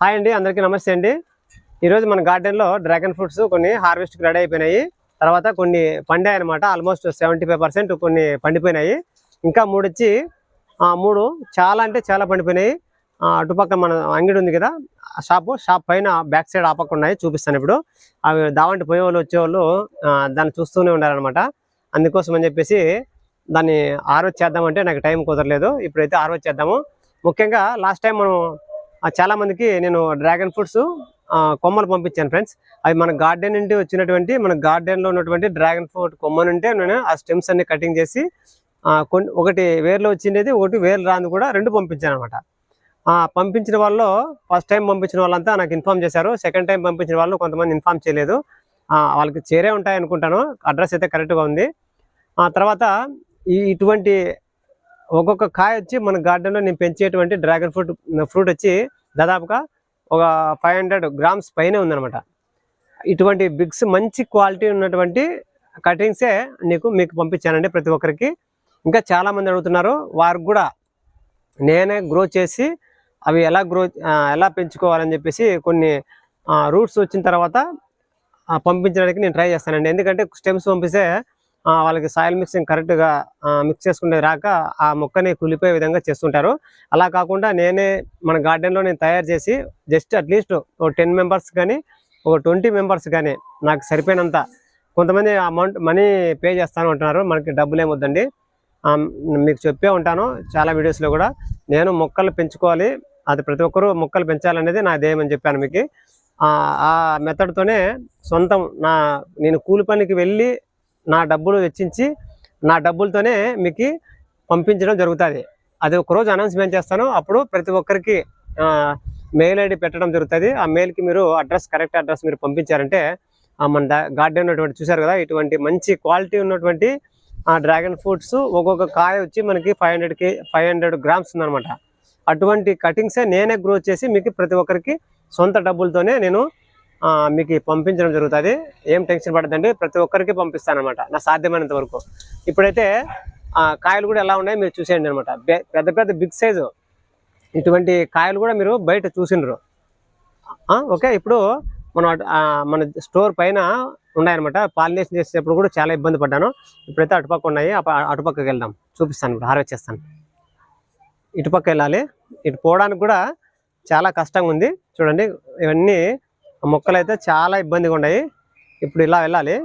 Hi అండి అందరికీ నమస్తే అండి. ఈరోజు మన గార్డెన్లో డ్రాగన్ ఫ్రూట్స్ కొన్ని హార్వెస్ట్కి రెడీ అయిపోయినాయి. తర్వాత కొన్ని పండాయి అనమాట ఆల్మోస్ట్ సెవెంటీ ఫైవ్ పర్సెంట్ కొన్ని పండిపోయినాయి. ఇంకా మూడు వచ్చి మూడు చాలా అంటే చాలా పండిపోయినాయి. అటుపక్క మన అంగడి ఉంది కదా ఆ షాపు షాప్ పైన బ్యాక్ సైడ్ ఆపక్క ఉన్నాయి చూపిస్తాను ఇప్పుడు. అవి దావంటి పోయే వాళ్ళు వచ్చేవాళ్ళు దాన్ని చూస్తూనే ఉండాలన్నమాట అందుకోసం అని చెప్పేసి దాన్ని హార్వెస్ట్ చేద్దామంటే నాకు టైం కుదరలేదు. ఇప్పుడైతే ఆరోజు చేద్దాము. ముఖ్యంగా లాస్ట్ టైం మనం చాలామందికి చాలా మందికి నేను డ్రాగన్ ఫ్రూట్స్ కొమ్మలు పంపించాను ఫ్రెండ్స్. అవి మన గార్డెన్ నుండి వచ్చినటువంటి మన గార్డెన్లో ఉన్నటువంటి డ్రాగన్ ఫ్రూట్ కొమ్మ నుంటే నేను ఆ స్టెమ్స్ అన్ని కటింగ్ చేసి కొన్ని ఒకటి వేర్లో వచ్చిండేది ఒకటి వేర్లు రాంది కూడా రెండు పంపించాను అనమాట పంపించిన వాళ్ళు ఫస్ట్ టైం పంపించిన వాళ్ళంతా నాకు ఇన్ఫామ్ చేశారు. సెకండ్ టైం పంపించిన వాళ్ళు కొంతమంది ఇన్ఫామ్ చేయలేదు. వాళ్ళకి చేరే ఉంటాయి అనుకుంటాను. అడ్రస్ అయితే కరెక్ట్గా ఉంది. తర్వాత ఈ ఇటువంటి ఒక్కొక్క కాయ వచ్చి మన గార్డెన్లో నేను పెంచేటువంటి డ్రాగన్ ఫ్రూట్ ఫ్రూట్ వచ్చి దాదాపుగా ఒక ఫైవ్ హండ్రెడ్ గ్రామ్స్ పైనే ఉందనమాట ఇటువంటి బిగ్స్ మంచి క్వాలిటీ ఉన్నటువంటి కటింగ్సే నీకు మీకు పంపించానండి ప్రతి ఒక్కరికి. ఇంకా చాలామంది అడుగుతున్నారు వారికి కూడా నేనే గ్రో చేసి అవి ఎలా గ్రో ఎలా పెంచుకోవాలని చెప్పేసి కొన్ని రూట్స్ వచ్చిన తర్వాత పంపించడానికి నేను ట్రై చేస్తానండి. ఎందుకంటే స్టెమ్స్ పంపిస్తే వాళ్ళకి సాయిల్ మిక్సింగ్ కరెక్ట్గా మిక్స్ చేసుకునే రాక ఆ మొక్కని కులిపోయే విధంగా చేస్తుంటారు. అలా కాకుండా నేనే మన గార్డెన్లో నేను తయారు చేసి జస్ట్ అట్లీస్ట్ ఒక టెన్ మెంబర్స్ కానీ ఒక ట్వంటీ మెంబర్స్ కానీ నాకు సరిపోయినంత కొంతమంది అమౌంట్ మనీ పే చేస్తాను అంటున్నారు. మనకి డబ్బులు ఏమొద్దండి మీకు చెప్పే ఉంటాను చాలా వీడియోస్లో కూడా. నేను మొక్కలు పెంచుకోవాలి. అది ప్రతి ఒక్కరూ మొక్కలు పెంచాలనేది నా ధ్యేయం అని చెప్పాను మీకు. ఆ మెథడ్తోనే సొంతం నా నేను కూలి పనికి వెళ్ళి నా డబ్బులు వెచ్చించి నా డబ్బులతోనే మీకు పంపించడం జరుగుతుంది. అది ఒక రోజు అనౌన్స్మెంట్ చేస్తాను అప్పుడు ప్రతి ఒక్కరికి మెయిల్ ఐడి పెట్టడం జరుగుతుంది. ఆ మెయిల్కి మీరు అడ్రస్ కరెక్ట్ అడ్రస్ మీరు పంపించారంటే ఆ మన గార్డెన్ ఉన్నటువంటి చూశారు కదా ఇటువంటి మంచి క్వాలిటీ ఉన్నటువంటి డ్రాగన్ ఫ్రూట్స్ ఒక్కొక్క కాయ వచ్చి మనకి ఫైవ్ హండ్రెడ్కి ఫైవ్ హండ్రెడ్ గ్రామ్స్ ఉందన్నమాట. అటువంటి కటింగ్సే నేనే గ్రో చేసి మీకు ప్రతి ఒక్కరికి సొంత డబ్బులతోనే నేను మీకు పంపించడం జరుగుతుంది. ఏం టెన్షన్ పడదండి ప్రతి ఒక్కరికి పంపిస్తాను అనమాట నా సాధ్యమైనంత వరకు. ఇప్పుడైతే కాయలు కూడా ఎలా ఉన్నాయో మీరు చూసేయండి అనమాట పెద్ద పెద్ద బిగ్ సైజు. ఇటువంటి కాయలు కూడా మీరు బయట చూసిండ్రు. ఓకే ఇప్పుడు మనం మన స్టోర్ పైన ఉన్నాయన్నమాట. పాలినేషన్ చేసేటప్పుడు కూడా చాలా ఇబ్బంది పడ్డాను. ఇప్పుడైతే అటుపక్క ఉన్నాయి. అటుపక్కకి వెళ్దాం. చూపిస్తాను ఇప్పుడు హార్వెస్ట్ చేస్తాను. ఇటుపక్క వెళ్ళాలి. ఇటు పోవడానికి కూడా చాలా కష్టంగా ఉంది చూడండి ఇవన్నీ మొక్కలు అయితే చాలా ఇబ్బందిగా ఉన్నాయి. ఇప్పుడు ఇలా వెళ్ళాలి.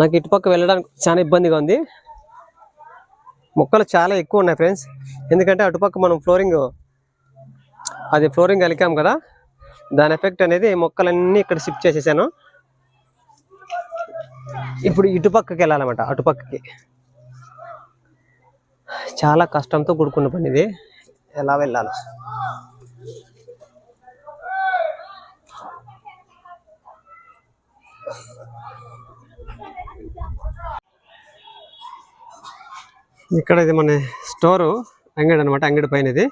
నాకు ఇటుపక్క వెళ్ళడానికి చాలా ఇబ్బందిగా ఉంది. మొక్కలు చాలా ఎక్కువ ఉన్నాయి ఫ్రెండ్స్. ఎందుకంటే అటుపక్క మనం ఫ్లోరింగ్ అది ఫ్లోరింగ్ కలికాం కదా. దాని ఎఫెక్ట్ అనేది మొక్కలన్నీ ఇక్కడ షిఫ్ట్ చేసేసాను. ఇప్పుడు ఇటుపక్కకి వెళ్ళాలన్నమాట అటుపక్కకి చాలా కష్టంతో కూడుకున్న పని ఇది. ఎలా వెళ్ళాలి? ఇక్కడ ఇది మన స్టోరు అంగడి అనమాట అంగడి పైన ఇది.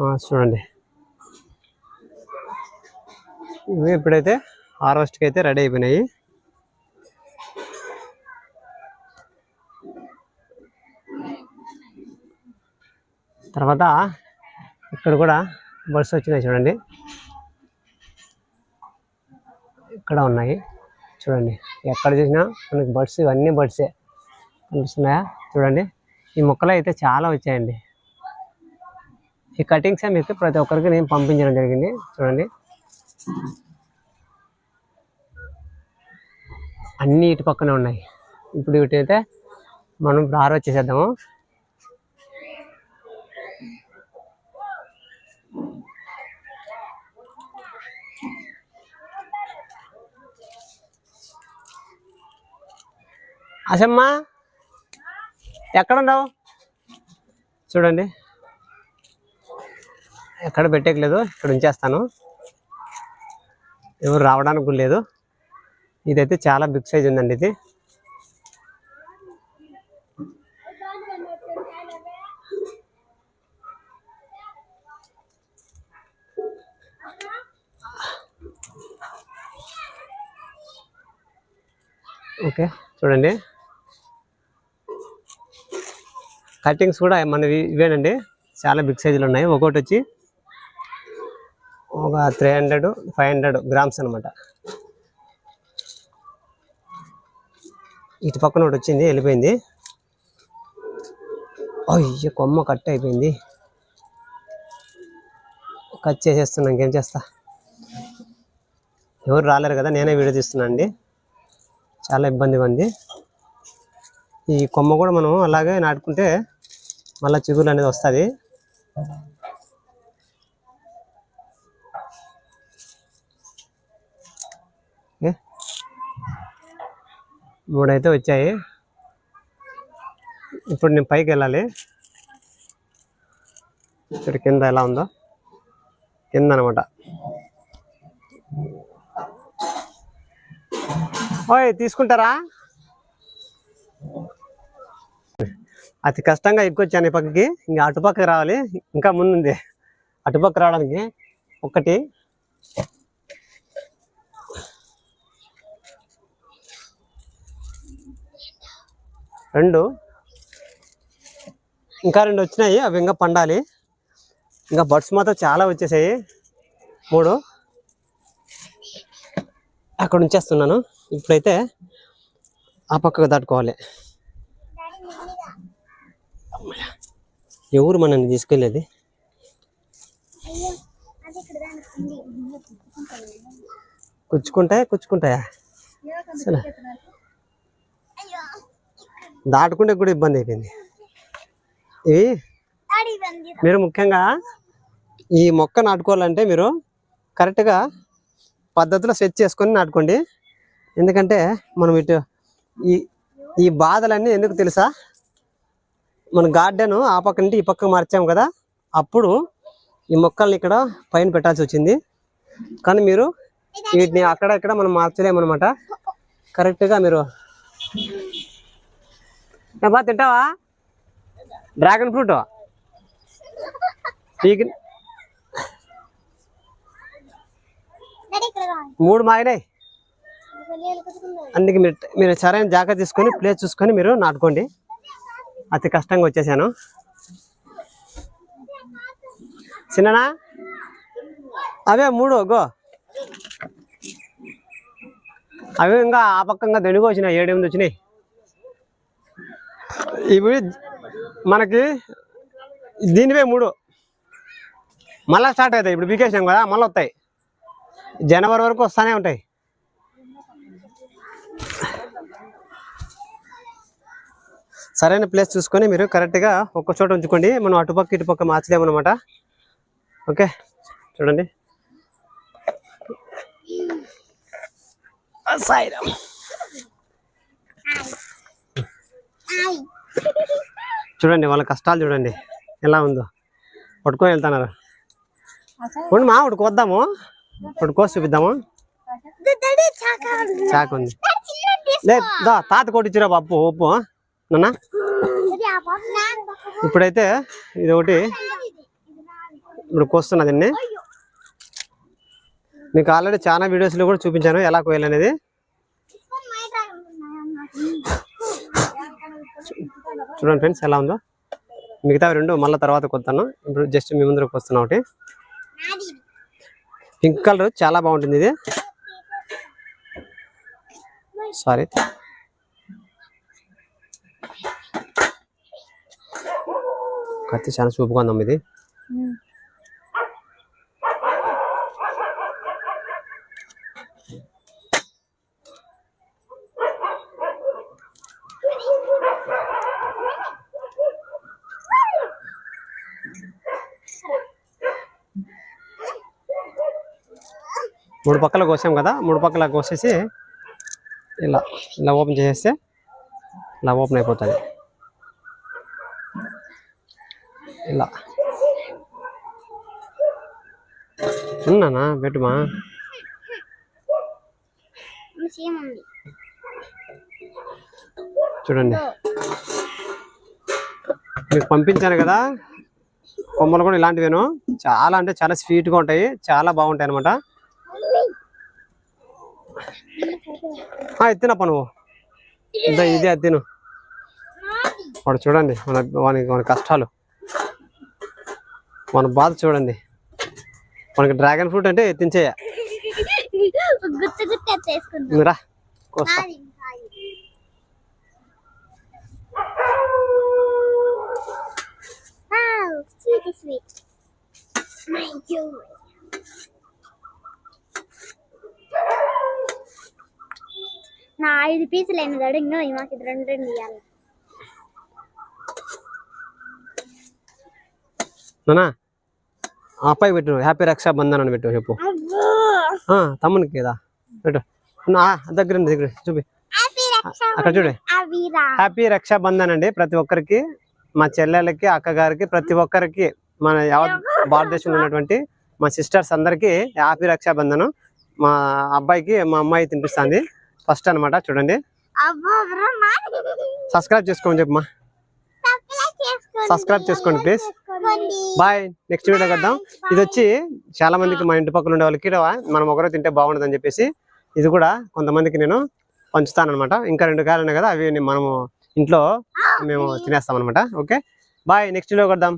ఆ, చూడండి. ఇవి ఇప్పుడైతే హార్వెస్ట్కి అయితే రెడీ అయిపోయినాయి. తర్వాత ఇక్కడ కూడా బడ్స్ వచ్చినాయి చూడండి. ఇక్కడ ఉన్నాయి. చూడండి ఎక్కడ చూసినా మనకి బడ్స్ ఇవన్నీ బడ్సే కనిపిస్తున్నాయా? చూడండి ఈ మొక్కలు అయితే చాలా వచ్చాయండి. ఈ కటింగ్సే మీకు ప్రతి ఒక్కరికి నేను పంపించడం జరిగింది. చూడండి. అన్నీ ఇటు పక్కనే ఉన్నాయి. ఇప్పుడు వీటి అయితే మనం ఇప్పుడు హార్వెస్ట్ అసమ్మా ఎక్కడ ఉన్నావు చూడండి. ఎక్కడ పెట్టేయలేదు ఇక్కడ ఉంచేస్తాను. ఎవరు రావడానికి కూడా లేదు. ఇదైతే చాలా బిగ్ సైజ్ ఉందండి ఇది. ఓకే చూడండి. కటింగ్స్ కూడా మనవి ఇవేనండి. చాలా బిగ్ సైజులు ఉన్నాయి. ఒక్కోటి వచ్చి ఒక three hundred five hundred grams అనమాట ఇటు పక్కన ఒకటి వచ్చింది వెళ్ళిపోయింది. అయ్యో కొమ్మ కట్ అయిపోయింది. కట్ చేసేస్తున్నా ఇంకేం చేస్తా? ఎవరు రాలేరు కదా నేనే వీడియో తీస్తున్నా అండి. చాలా ఇబ్బందిగా ఉంది. ఈ కొమ్మ కూడా మనం అలాగే నాటుకుంటే మళ్ళీ చిగురు అనేది వస్తుంది. మూడైతే వచ్చాయి. ఇప్పుడు నేను పైకి వెళ్ళాలి. ఇక్కడ కింద ఎలా ఉందో? కింద అనమాట ఓయ్ తీసుకుంటారా? అతి కష్టంగా ఎక్కువచ్చాను ఈ పక్కకి. ఇంకా అటుపక్కకి రావాలి. ఇంకా ముందుంది. అటుపక్క రావడానికి ఒకటి రెండు. ఇంకా రెండు వచ్చినాయి. అవి ఇంకా పండాలి. ఇంకా బర్డ్స్ మాత్రం చాలా వచ్చేసాయి. మూడు. అక్కడ ఉంచేస్తున్నాను. ఇప్పుడైతే ఆ పక్కకు దాటుకోవాలి అమ్మయ్య. ఎవరు మనల్ని తీసుకెళ్ళేది? కుచ్చుకుంటాయా? కుచ్చుకుంటాయా? అసలు దాటుకుంటే కూడా ఇబ్బంది అయిపోయింది. ఇవి మీరు ముఖ్యంగా ఈ మొక్క నాటుకోవాలంటే మీరు కరెక్ట్గా పద్ధతిలో సెట్ చేసుకొని నాటుకోండి. ఎందుకంటే మనం ఇటు ఈ ఈ బాధలన్నీ ఎందుకు తెలుసా? మన గార్డెన్ ఆ పక్క నుండి ఈ పక్క మార్చాం కదా అప్పుడు ఈ మొక్కల్ని ఇక్కడ పైన పెట్టాల్సి వచ్చింది. కానీ మీరు వీటిని అక్కడ ఇక్కడ మనం మార్చలేమన్నమాట. కరెక్ట్గా మీరు బా తింటావా? Dragon fruit? పీకి మూడు మాగినాయి అందుకే మీరు మీరు సరైన జాగ్రత్త తీసుకొని ప్లేస్ చూసుకొని మీరు నాటుకోండి. అతి కష్టంగా వచ్చేసాను. చిన్ననా? అవే మూడు గో. అవి ఇంకా ఆ పక్కంగా దండిగా వచ్చినాయి ఏడు ఎనిమిది వచ్చినాయి. ఇవి మనకి దీనివే మూడు. మళ్ళీ స్టార్ట్ అవుతాయి. ఇప్పుడు పీకేసాం కదా మళ్ళీ వస్తాయి. జనవరి వరకు వస్తూనే ఉంటాయి. సరైన ప్లేస్ చూసుకొని మీరు కరెక్ట్గా ఒక్క చోట ఉంచుకోండి. మనం అటుపక్క ఇటుపక్క మార్చలేమన్నమాట ఓకే? చూడండి. సాయిరామ్. చూడండి వాళ్ళ కష్టాలు చూడండి. ఎలా ఉందో. పట్టుకొని వెళ్తున్నారు. ఉండి మా కోద్దాము ఒకటి కోసి చూపిద్దాము. చాకు ఉంది. లే దా తాత కొట్టించిరా పప్పు ఉప్పు నాన్న? ఇప్పుడైతే ఇది ఒకటి ఇప్పుడు కోస్తున్నా దీన్ని. మీకు ఆల్రెడీ చాలా వీడియోస్లో కూడా చూపించాను ఎలా కోయాలనేది. చూడండి ఫ్రెండ్స్ ఎలా ఉందో. మిగతా రెండు మళ్ళీ తర్వాత కొత్తాను ఇప్పుడు జస్ట్ మీ ముందరకు వస్తున్నా ఒకటి. పింక్ కలర్ చాలా బాగుంటుంది ఇది. సారీ కత్తి చాలా చూపుగా ఉందమ్మ ఇది. మూడు పక్కల కోసాం కదా మూడు పక్కల కోసేసి ఇలా ఇలా ఓపెన్ చేసేస్తే ఇలా ఓపెన్ అయిపోతుంది. ఇలా ఉన్నానా పెట్టుమా. చూడండి. మీకు పంపించాను కదా కొమ్మలు కూడా ఇలాంటివేను. చాలా అంటే చాలా స్వీట్గా ఉంటాయి చాలా బాగుంటాయి అనమాట ఎత్తినప్ప నువ్వు. ఇదే తిను. వాడు చూడండి మన వానికి మన కష్టాలు. మన బాధ చూడండి. మనకి డ్రాగన్ ఫ్రూట్ అంటే ఎత్తించేయ రా కోస్తా. నా ఐదు పీసులు అయిన దడు ఇంకా మాకు ఇది రెండు రెండు ఇవ్వాలి నానా? అబ్బాయి పెట్టు హ్యాపీ రక్షా బంధన్ అని పెట్టు చెప్పు. తమ్మునికి కదా పెట్టు. దగ్గర ఉంది, దగ్గర చూపి. అక్కడ చూడు. హ్యాపీ రక్షా బంధన్ అండి ప్రతి ఒక్కరికి మా చెల్లెలకి అక్కగారికి ప్రతి ఒక్కరికి మన యావత్ భారతదేశంలో ఉన్నటువంటి మా సిస్టర్స్ అందరికి హ్యాపీ రక్షా బంధనం మా అబ్బాయికి మా అమ్మాయి తినిపిస్తుంది. ఫస్ట్ అన్నమాట చూడండి. సబ్స్క్రైబ్ చేసుకోమని చెప్పమ్మా సబ్స్క్రైబ్ చేసుకోండి ప్లీజ్. బాయ్. నెక్స్ట్ వీడియో కద్దాం ఇది వచ్చి చాలా మందికి మా ఇంటి పక్కన ఉండే వాళ్ళకి మనం ఒకరో తింటే బాగుండదు అని చెప్పేసి ఇది కూడా కొంతమందికి నేను పంచుతాను అనమాట ఇంకా రెండు కాయలు ఉన్నాయి కదా అవి మనము ఇంట్లో మేము తినేస్తాం అనమాట ఓకే? బాయ్. Next video కద్దాం